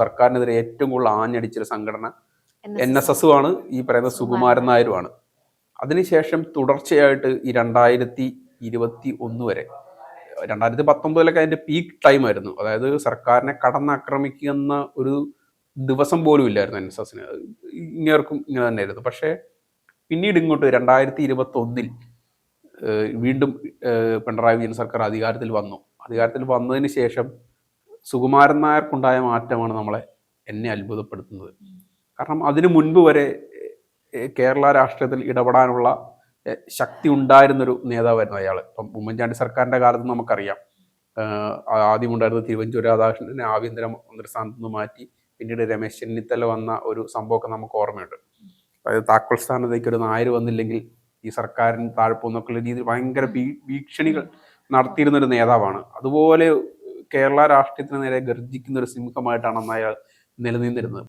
സർക്കാരിനെതിരെ ഏറ്റവും കൂടുതൽ ആഞ്ഞടിച്ചൊരു സംഘടന എൻ എസ് എസും ആണ്. ഈ പറയുന്ന സുകുമാരൻ നായരുമാണ് അതിനുശേഷം തുടർച്ചയായിട്ട് ഈ രണ്ടായിരത്തി ഇരുപത്തി ഒന്ന് വരെ രണ്ടായിരത്തി പത്തൊമ്പതിലൊക്കെ അതിന്റെ പീക്ക് ടൈം ആയിരുന്നു. അതായത് സർക്കാരിനെ കടന്നാക്രമിക്കുന്ന ഒരു ദിവസം പോലും ഇല്ലായിരുന്നു എൻ എസ് എസിന് ഇങ്ങേർക്കും ഇങ്ങനെ തന്നെയായിരുന്നു. പക്ഷേ പിന്നീട് ഇങ്ങോട്ട് രണ്ടായിരത്തി ഇരുപത്തി ഒന്നിൽ വീണ്ടും പിണറായി വിജയൻ സർക്കാർ അധികാരത്തിൽ വന്നു. അധികാരത്തിൽ വന്നതിന് ശേഷം സുകുമാരൻ നായർക്കുണ്ടായ മാറ്റമാണ് നമ്മളെ എന്നെ അത്ഭുതപ്പെടുത്തുന്നത്. കാരണം അതിനു മുൻപ് വരെ കേരള രാഷ്ട്രീയത്തിൽ ഇടപെടാനുള്ള ശക്തി ഉണ്ടായിരുന്നൊരു നേതാവായിരുന്നു അയാൾ ഇപ്പം ഉമ്മൻചാണ്ടി സർക്കാരിന്റെ കാലത്ത് നമുക്കറിയാം. ആദ്യം ഉണ്ടായിരുന്ന തിരുവഞ്ചൂർ രാധാകൃഷ്ണനെ ആഭ്യന്തര മന്ത്രിസ്ഥാനത്ത് നിന്ന് മാറ്റി പിന്നീട് രമേശ് ചെന്നിത്തല വന്ന ഒരു സംഭവമൊക്കെ നമുക്ക് ഓർമ്മയുണ്ട്. അതായത് താക്കോൽ സ്ഥാനത്തേക്ക് ഒരു നായർ വന്നില്ലെങ്കിൽ ഈ സർക്കാരിന് താഴ്പോന്നൊക്കെയുള്ള രീതിയിൽ ഭയങ്കര ഭീഷണികൾ നടത്തിയിരുന്ന ഒരു നേതാവാണ്. അതുപോലെ കേരള രാഷ്ട്രീയത്തിന് നേരെ ഗർജിക്കുന്ന ഒരു സിംഹമായിട്ടാണ് അന്ന് അയാൾ നിലനിന്നിരുന്നത്.